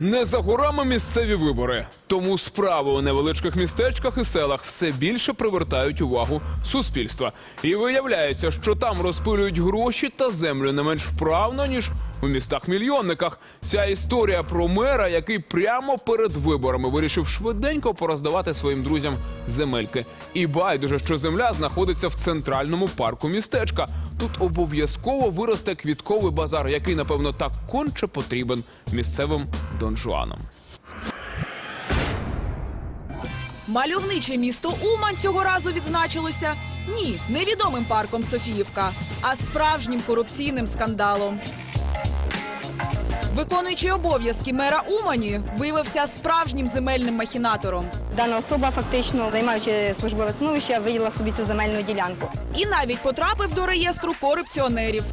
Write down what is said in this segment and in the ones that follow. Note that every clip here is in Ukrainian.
Не за горами місцеві вибори, тому справи у невеличких містечках і селах все більше привертають увагу суспільства. І виявляється, що там розпилюють гроші та землю не менш вправно ніж у містах-мільйонниках. Ця історія про мера, який прямо перед виборами вирішив швиденько пороздавати своїм друзям земельки. І байдуже, що земля знаходиться в центральному парку містечка. Тут обов'язково виросте квітковий базар, який, напевно, так конче потрібен місцевим донжуанам. Мальовниче місто Умань цього разу відзначилося ні, невідомим парком Софіївка, а справжнім корупційним скандалом. Виконуючий обов'язки мера Умані виявився справжнім земельним махінатором Дана особа фактично, займаючи службове становище, виділа собі цю земельну ділянку. і навіть потрапив до реєстру корупціонерів.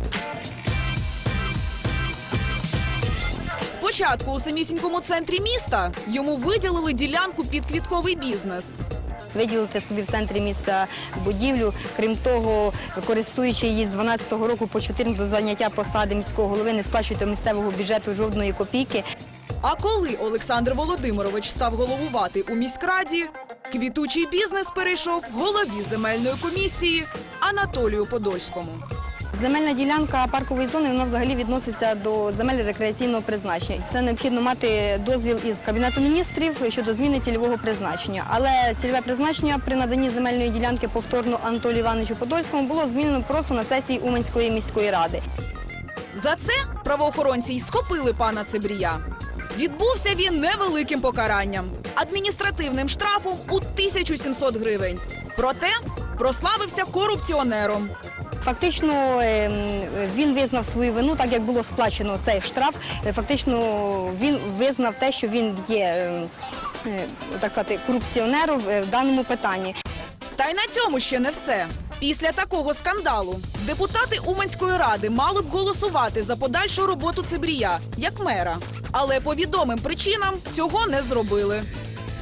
Спочатку у самісінькому центрі міста йому виділили ділянку під квітковий бізнес. Виділити собі в центрі місця будівлю. Крім того, користуючи її з 12-го року по 14 до заняття посади міського голови, не сплачуєте місцевого бюджету жодної копійки. А коли Олександр Володимирович став головувати у міськраді, квітучий бізнес перейшов голові земельної комісії Анатолію Подольському. Земельна ділянка паркової зони вона взагалі відноситься до земель рекреаційного призначення. Це необхідно мати дозвіл із кабінету міністрів щодо зміни цільового призначення. Але цільове призначення при наданні земельної ділянки повторно Анатолію Івановичу Подольському було змінено просто на сесії Уманської міської ради. За це правоохоронці й схопили пана Цибрія. Відбувся він невеликим покаранням адміністративним штрафом у 1700 гривень. Проте прославився корупціонером. Фактично ем, він визнав свою вину, так як було сплачено цей штраф. Е, Фактично він визнав те, що він є ем, е, так сказати, корупціонером е, в даному питанні. Та й на цьому ще не все. Після такого скандалу депутати Уманської ради мали б голосувати за подальшу роботу Цибрія як мера. Але по відомим причинам цього не зробили.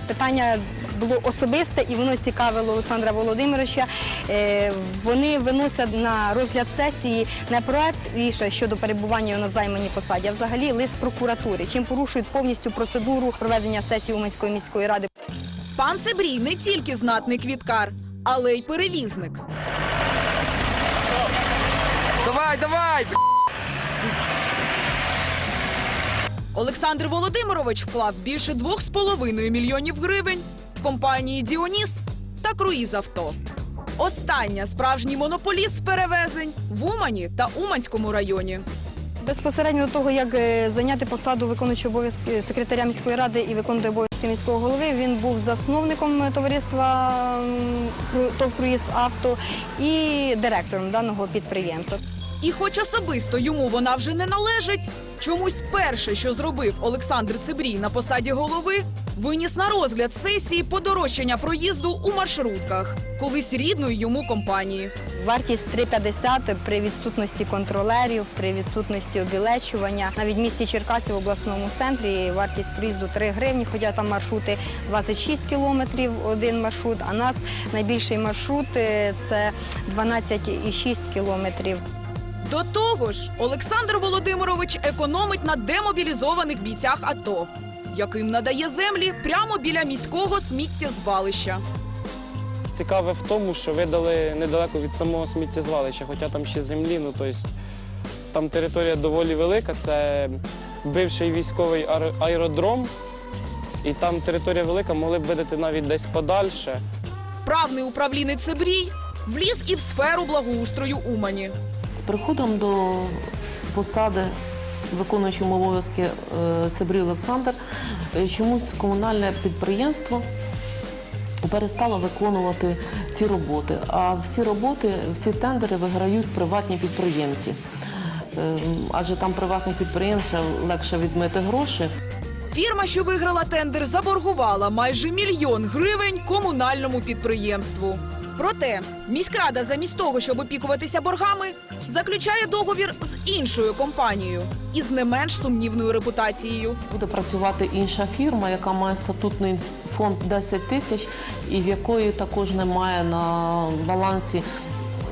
Питання було особисте і воно цікавило Олександра Володимировича. Е, Вони виносять на розгляд сесії не проект рішення щодо перебування на займаній посаді, а взагалі лист прокуратури, чим порушують повністю процедуру проведення сесії Уманської міської ради. Пан Цибрій не тільки знатний квіткар, але й перевізник. Давай, давай! Олександр Володимирович вклав більше 2,5 мільйонів гривень в компанії Діоніс та круїз авто. Остання справжній монополіст з перевезень в Умані та Уманському районі. Безпосередньо до того, як е, зайняти посаду виконуючого обов'язки секретаря міської ради і виконувати обов'язки міського голови, він був засновником товариства «Круїз Авто і директором даного підприємства. І хоч особисто йому вона вже не належить, чомусь перше, що зробив Олександр Цибрій на посаді голови, виніс на розгляд сесії подорожчання проїзду у маршрутках, колись рідної йому компанії. Вартість 3,50 при відсутності контролерів, при відсутності обілечування. Навіть в місті Черкасів в обласному центрі вартість проїзду 3 гривні, хоча там маршрути 26 кілометрів один маршрут, а нас найбільший маршрут е, це 12,6 кілометрів. До того ж, Олександр Володимирович економить на демобілізованих бійцях АТО, яким надає землі прямо біля міського сміттєзвалища. Цікаве в тому, що видали недалеко від самого сміттєзвалища, хоча там ще землі, ну тобто там територія доволі велика, це бивший військовий аеродром, і там територія велика, могли б видати навіть десь подальше. Вправний управлінець Цибрій вліз і в сферу благоустрою Умані. Приходом до посади виконуючим обов'язки е, Цибрій Олександр е, чомусь комунальне підприємство перестало виконувати ці роботи. А всі роботи, всі тендери виграють приватні підприємці. Е, Адже там приватних підприємців легше відмити гроші. Фірма, що виграла тендер, заборгувала майже мільйон гривень комунальному підприємству. Проте міськрада, замість того, щоб опікуватися боргами, заключає договір з іншою компанією із не менш сумнівною репутацією. Буде працювати інша фірма, яка має статутний фонд 10 тисяч, і в якої також немає на балансі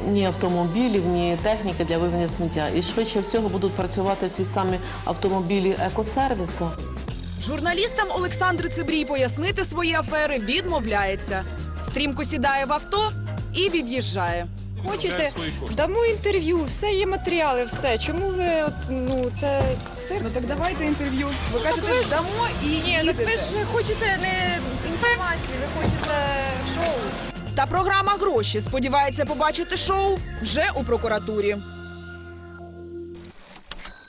ні автомобілів, ні техніки для вивезення сміття. І швидше всього будуть працювати ці самі автомобілі екосервісу. Журналістам Олександр Цибрій пояснити свої афери відмовляється. Стрімко сідає в авто і від'їжджає. Хочете, дамо інтерв'ю, все є матеріали, все. Чому ви от ну це цирк? Ну так давайте інтерв'ю. Ви кажете, ви ж- дамо і Ні, так ви ж хочете не інформації, ви хочете шоу. Та програма гроші сподівається побачити шоу вже у прокуратурі.